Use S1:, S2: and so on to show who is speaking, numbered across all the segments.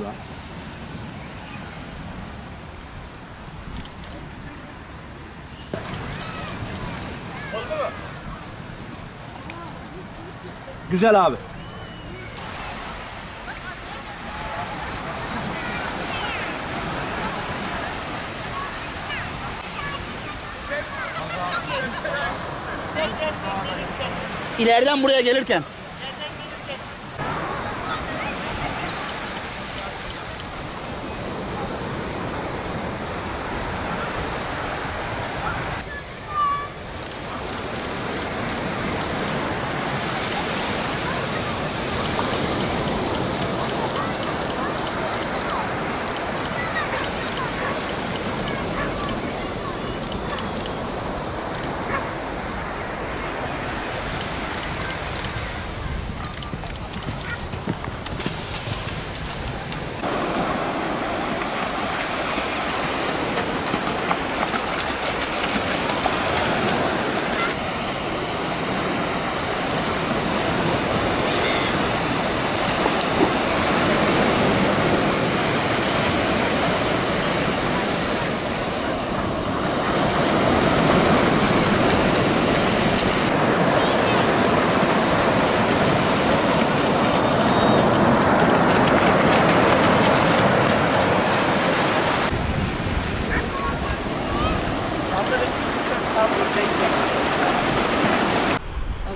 S1: Bura. Güzel abi. İleriden buraya gelirken.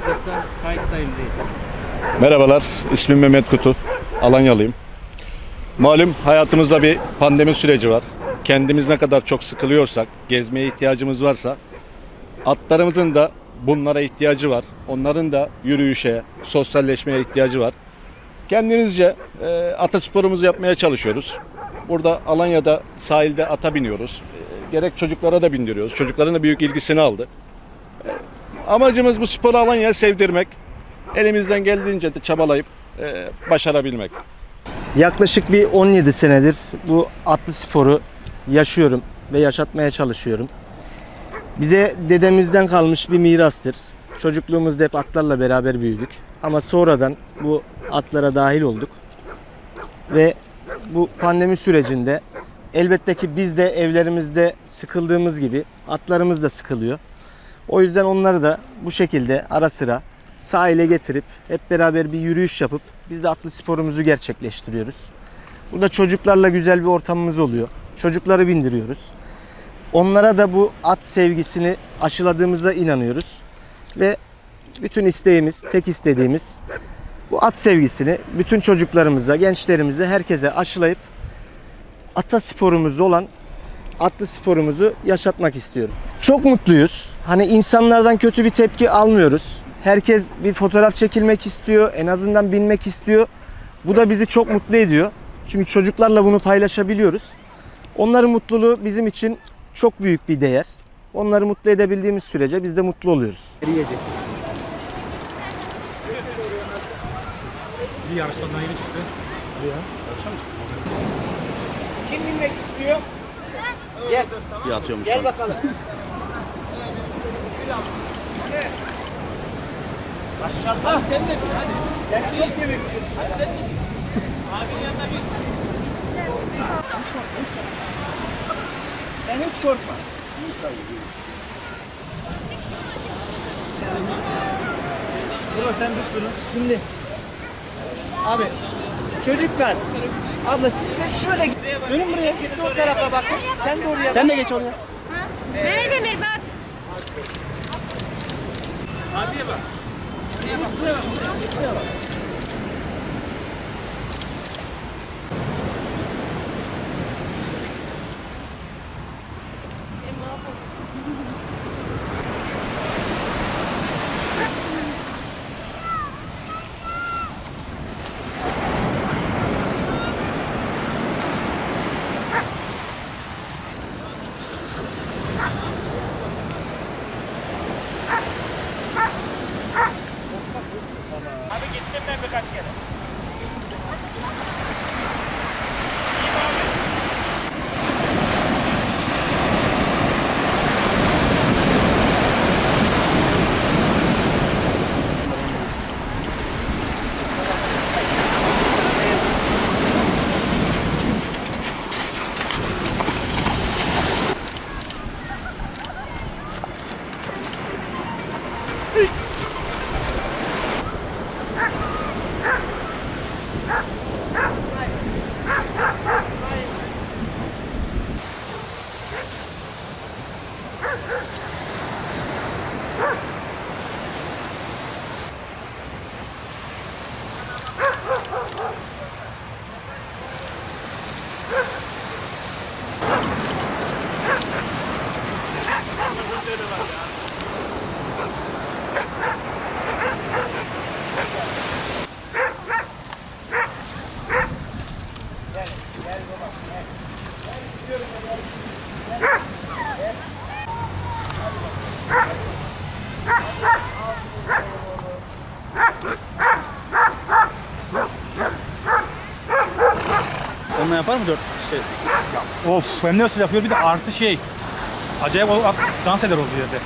S2: Hazırsa kayıttayım reis.
S3: Merhabalar, ismim Mehmet Kutu. Alanyalıyım. Malum hayatımızda bir pandemi süreci var. Kendimiz ne kadar çok sıkılıyorsak, gezmeye ihtiyacımız varsa atlarımızın da bunlara ihtiyacı var. Onların da yürüyüşe, sosyalleşmeye ihtiyacı var. Kendimizce e, atasporumuzu yapmaya çalışıyoruz. Burada Alanya'da sahilde ata biniyoruz. E, gerek çocuklara da bindiriyoruz. Çocukların da büyük ilgisini aldı. E, amacımız bu sporu Alanya'ya sevdirmek. Elimizden geldiğince de çabalayıp e, başarabilmek.
S4: Yaklaşık bir 17 senedir bu atlı sporu yaşıyorum ve yaşatmaya çalışıyorum. Bize dedemizden kalmış bir mirastır. Çocukluğumuzda hep atlarla beraber büyüdük. Ama sonradan bu atlara dahil olduk. Ve bu pandemi sürecinde elbette ki biz de evlerimizde sıkıldığımız gibi atlarımız da sıkılıyor. O yüzden onları da bu şekilde ara sıra sahile getirip hep beraber bir yürüyüş yapıp biz de atlı sporumuzu gerçekleştiriyoruz. Burada çocuklarla güzel bir ortamımız oluyor. Çocukları bindiriyoruz. Onlara da bu at sevgisini aşıladığımıza inanıyoruz. Ve bütün isteğimiz, tek istediğimiz bu at sevgisini bütün çocuklarımıza, gençlerimize, herkese aşılayıp ata sporumuz olan atlı sporumuzu yaşatmak istiyorum. Çok mutluyuz. Hani insanlardan kötü bir tepki almıyoruz. Herkes bir fotoğraf çekilmek istiyor, en azından binmek istiyor. Bu da bizi çok mutlu ediyor. Çünkü çocuklarla bunu paylaşabiliyoruz. Onların mutluluğu bizim için çok büyük bir değer. Onları mutlu edebildiğimiz sürece biz de mutlu oluyoruz.
S1: Bir yarıştan yeni çıktı.
S4: Kim binmek istiyor?
S3: Bir atıyormuş.
S4: Gel bakalım. Maşallah. Sen de bin hadi. Sen çok yemek yiyorsun. Hadi sen de bin. Abinin yanına bin. Sen hiç korkma. Bro sen tut bunu. Şimdi. Abi çocuklar Abla siz de şöyle dönün buraya. Siz de o tarafa bakın. Sen de oraya. Sen de geç oraya.
S5: Mehmet Emir bak.
S1: Hadi bak. Buraya bak. Buraya bak. Dört? Şey,
S6: Of hem nasıl yapıyor bir de artı şey. Acayip o dans eder olduğu yerde.